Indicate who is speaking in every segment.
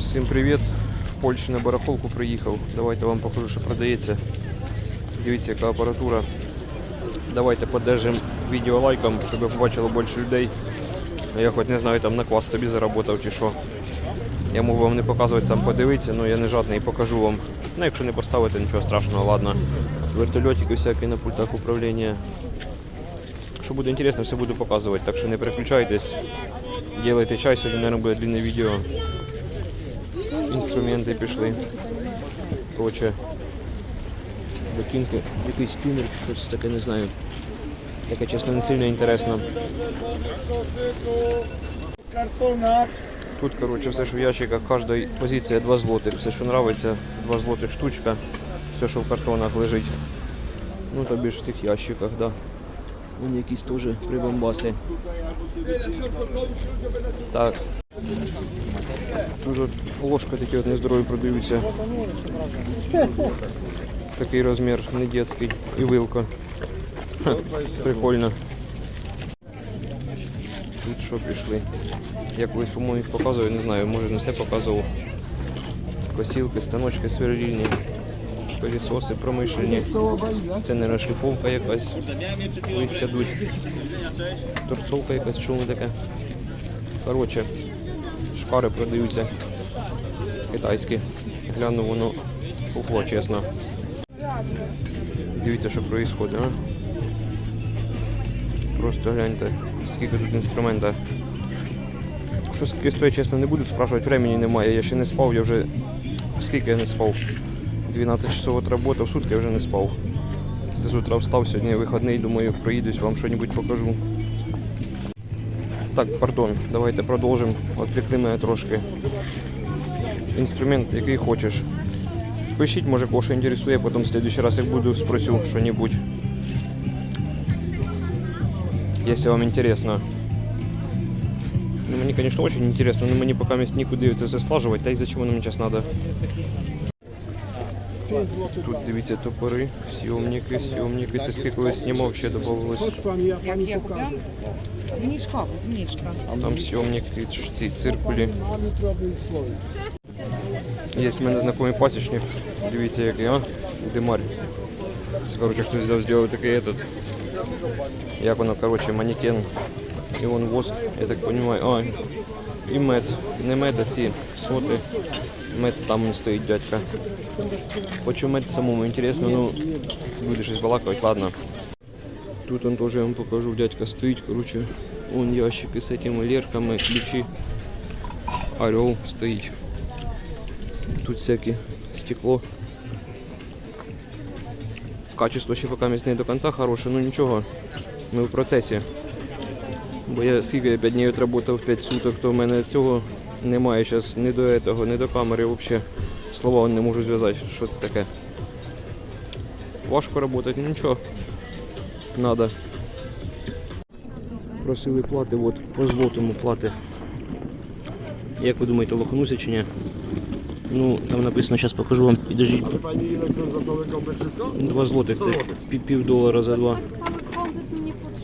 Speaker 1: Всім привіт! В Польщі на барахолку приїхав. Давайте вам покажу, що продається. Дивіться, яка апаратура. Давайте поддержимо відео лайком, щоб побачило більше людей. Я хоч не знаю, там на квас собі заработав чи що. Я можу вам не показувати, сам подивитися, але я не жадний і покажу вам. Ну, якщо не поставити, нічого страшного, ладно. Вертольотики всякі на пультах управління. Що буде інтересно, все буду показувати, так що не переключайтесь. Делайте чай, сьогодні, мабуть, буде длинне відео. Інструменти пішли. Короче, ботинки, якийсь тюнер, щось таке не знаю. Таке, чесно, не сильно інтересно. Тут, короче, все, що в ящиках, кожна позиція 2 злотих. Все, що нравиться, 2 злотих штучка. Все, що в картонах лежить. Ну, тобі ж в цих ящиках, да. Вони якісь теж прибамбаси. Так. Тут ложка такі от нездорові продаються. Такий розмір, не детський. І вилка. Ха, прикольно. Тут що пішли? Я колись, по-моєму, їх показував, не знаю, може не все показував. Косілки, станочки сверлільні, пилісоси промишлені. Це не шліфовка якась. Колись сядуть. Торцовка якась, чому таке. Коротше, шкари продаються. Китайські. Гляну воно пухло, чесно. Дивіться, що а? Просто гляньте, скільки тут інструмента. Що скільки стоїть, чесно, не буду спрашувати, времени немає. Я ще не спав, я вже. Скільки я не спав? 12 часов отработав, сутки я вже не спав. Це з утра встав, сьогодні вихідний, думаю, проїдусь, вам щось покажу. Так, пардон, давайте продовжимо. Отвлекли мене трошки. Інструмент, який хочеш. Пишіть, може, кого що інтересує, потім в следующий раз, як буду, спросю що-небудь. Если вам интересно. Ну, мне, конечно, очень интересно, но мне пока мест никуда это все слаживать, та й зачем воно мені зараз надо. Тут дивіться топори, сйомники, сйомники, тиски колись знімав, ще додавалось.
Speaker 2: Chodź pan, ja
Speaker 3: Jak
Speaker 2: pani
Speaker 3: ja
Speaker 2: pokażę.
Speaker 3: dam? Mniszkowy, mniszka.
Speaker 1: Там сйомники, ці циркулі.
Speaker 2: Mamy drobnych swoich.
Speaker 1: Є в мене знайомий пасічник. Дивіться, який, а? Димарь. Це, коротше, хтось взяв, зробив такий этот. Як воно, коротше, манекен. І вон воск, я так розумію. А, і мед. Не мед, а ці соти. Мед там стоїть дядька. Хочу мед самому інтересно, ну буде щось балакати, ладно. Тут он тоже я вам покажу, дядька стоїть, короче, вон ящики з этими лерками, ключі. Орел стоїть. Тут всяке стекло. Качество ще поки не до кінця хороше, ну нічого. Ми в процесі. Бо я скільки я 5 днів відработав 5 суток, то в мене цього немає зараз ні до этого, ні до камери взагалі. Слова не можу зв'язати, що це таке. Важко працювати, ну нічого. Надо. Просили плати, от, по злотому плати. Як ви думаєте, лохануся чи ні? Ну, там написано, зараз покажу вам,
Speaker 2: wszystko?
Speaker 1: 2 злотих, це пі- пів долара за два.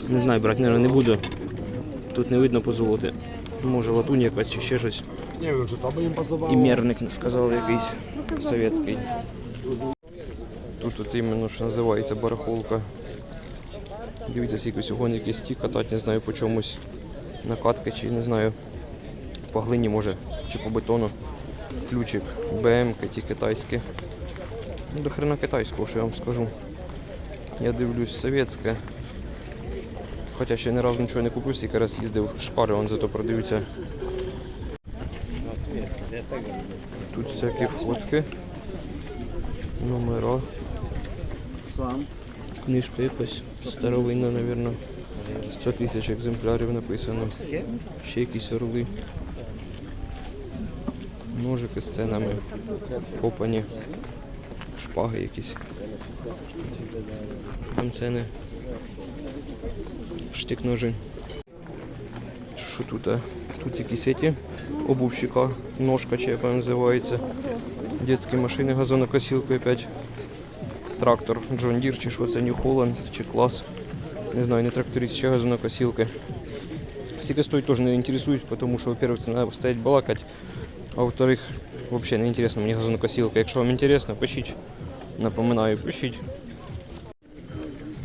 Speaker 1: Не знаю, брати, мабуть, не буду. Тут не видно по золоти. Може латунь якась чи ще щось.
Speaker 2: By.
Speaker 1: І мерник сказали якийсь совєтський. Тут от іменно що називається барахолка. Дивіться, скільки всього якісь ті катати, не знаю по чомусь. Накатки чи не знаю. По глині може, чи по бетону. Ключик, БМ, ті китайські. Ну, до хрена китайського, що я вам скажу. Я дивлюсь совєтське. Хоча ще ні разу нічого не купив, скільки раз їздив, шпари вон зато продаються. Тут всякі фотки, номера, книжка якась старовинна, мабуть. 100 тисяч екземплярів написано. Ще якісь орли. Ножики з ценами. Копані. Шпаги якісь. Там ціни. Штик ножи. Що тут? Тут якісь эти обувщика, ножка чи як вона називається. Детські машини, газонокосілки опять. Трактор John Deere, чи що це New Holland, чи клас. Не знаю, не тракторист, ще газонокосілки. Скільки стоїть теж не інтересують, тому що, во-первых, це треба стоять балакати. А во-вторых, взагалі не інтересно мені газонокосілка. Якщо вам інтересно, пишіть. Напоминаю, пишіть.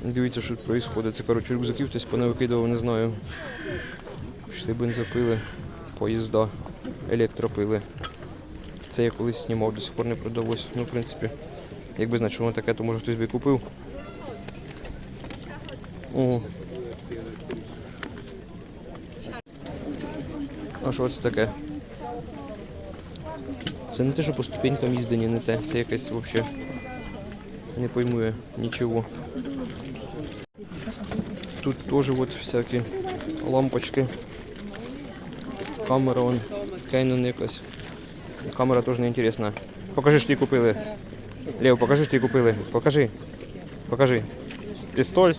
Speaker 1: Дивіться, що тут відбувається. Це, коротше, рюкзаків хтось понавикидував, не знаю. Пішли бензопили, поїзда, електропили. Це я колись знімав, до сих пор не продалось. Ну, в принципі, якби знати, що воно таке, то може хтось би і купив. О. А що це таке? Це не те, що по ступенькам їздені, не те. Це якесь взагалі не пойму я нічого. Тут теж от всякі лампочки. Камера вон, Canon якась. Камера теж не інтересна. Покажи, що ти купили. Лев, покажи, що ти купили. Покажи. Покажи. Пістоль.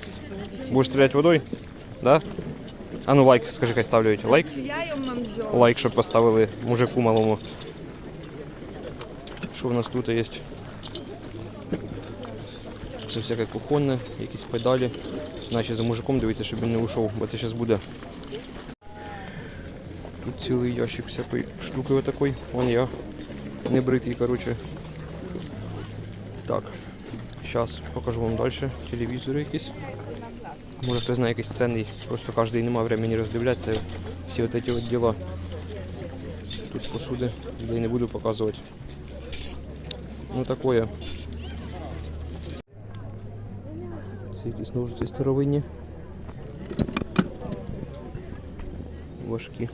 Speaker 1: Будеш стріляти водою? Да? А ну лайк, скажи, хай ставлять. Лайк? Лайк, щоб поставили мужику малому. Що в нас тут є? Це всяке кухонне, якісь педалі. Наче за мужиком дивіться, щоб він не ушов, бо це зараз буде. Тут цілий ящик всякої штуки отакої. Вон я. Не бритий, коротше. Так. Зараз покажу вам далі. Телевізори якісь. Може хтось знає якийсь цінний. Просто кожен не має времени роздивлятися. Всі от ці от діла. Тут посуди, де не буду показувати. Ну такое. Це якісь ножиці старовинні. Важкі.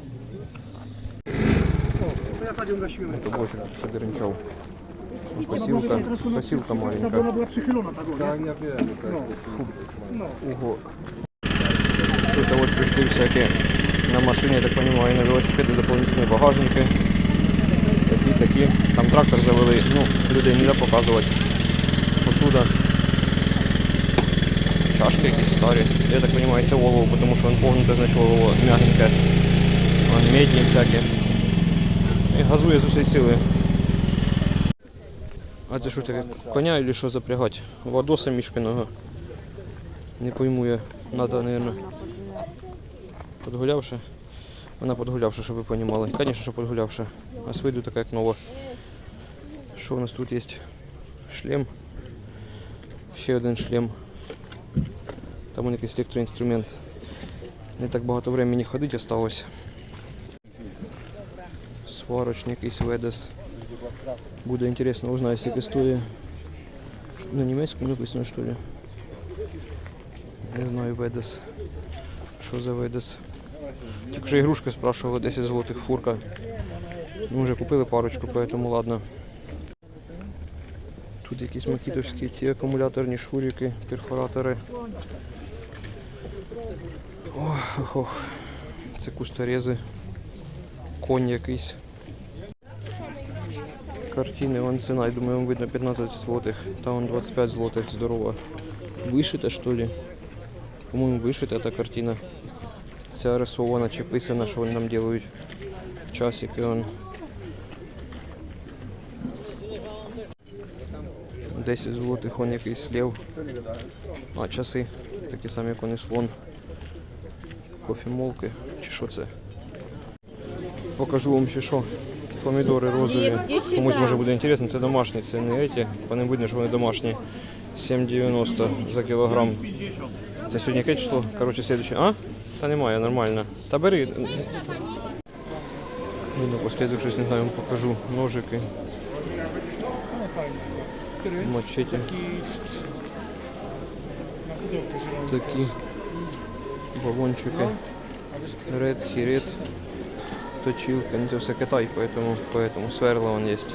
Speaker 1: Это больше що деренчав. Посілка, посілка маленька.
Speaker 2: była przychylona ta góra.
Speaker 1: Ого. Тут вот пришли всякие на машине, я так понимаю, на велосипеды дополнительные багажники. Такі, такі. Там трактор завели, ну, людей не можна показувати. Посуда. Чашки якісь старі. Я так понимаю, це олово, тому що він погнуте, значить олово м'ягеньке. Вон медні всякі. І газує з усієї сили. А це що таке? Коня или що запрягати? Вадоса мішкиного. Не пойму я. Надо, наверное, подгулявши. Вона подгулявша, щоб ви розуміли. Звісно, що подгулявша. А з виду така як нова. Що у нас тут є? Шлем. Ще один шлем. Там он якийсь електроінструмент. Не так багато времени ходити осталось. Сварочний якийсь ведес. Буде інтересно узнати, скільки стоїть. На німецькому написано, що ли? Не знаю, Ведес. Що за Ведес? Що ігрушки спрашивали 10 злотих фурка. Ми вже купили парочку, поэтому ладно. Тут якісь макітовські ці акумуляторні шурики, перфоратори. Ох, ох, ох. Це кусторези. Конь якийсь. Картини, вон ціна, я думаю, вам видно 15 злотих, там вон 25 злотих, здорово. Вишита, что ли? По-моему, вишита эта картина. Ця рисована чи писана, що вони нам делають. Часики он. 10 злотих, он якийсь лев. А, часи. Такі самі, як вони слон. Кофемолки. Чи що це? Покажу вам ще що. Помідори розові. Комусь може буде інтересно, це домашні, це не еті. По ним видно, що вони домашні. 7,90 за кілограм. Це сьогодні яке число? Коротше, слідуюче. А? Та немає, нормально. Та бери. Ну, напослідок щось не знаю, вам покажу. Ножики. Мачете. Такі балончики. Ред, хірет. Точилка. Ну, це все Китай, поэтому, поэтому сверла он есть.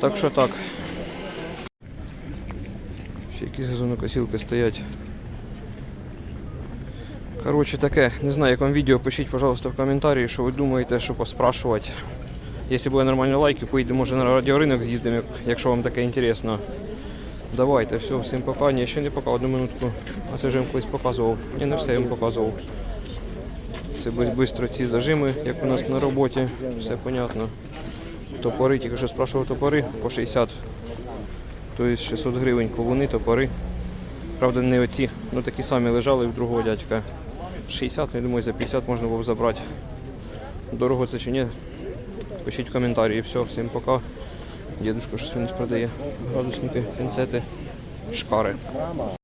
Speaker 1: Так що так. Ще якісь газонокосілки стоять. Коротше таке, не знаю, як вам відео, пишіть, пожалуйста, в коментарі, що ви думаєте, що поспрашувати. Якщо буде нормальні лайки, поїдемо може на радіоринок з'їздимо, як- якщо вам таке інтересно. Давайте, все, всім пока. Ні, ще не пока, одну минутку. А це вже вам колись показував. Ні, не все я вам показував. Це швидко ці зажими, як у нас на роботі, все понятно. Топори, тільки що спрашував топори по 60. Тобто 600 гривень ковуни, топори. Правда, не оці, ну такі самі лежали в другого дядька. 60, я думаю, за 50 можна було б забрати. Дорого це чи ні, пишіть в коментарі. Все, всім пока. Дідушка щось він продає. Градусники, пінцети, шкари.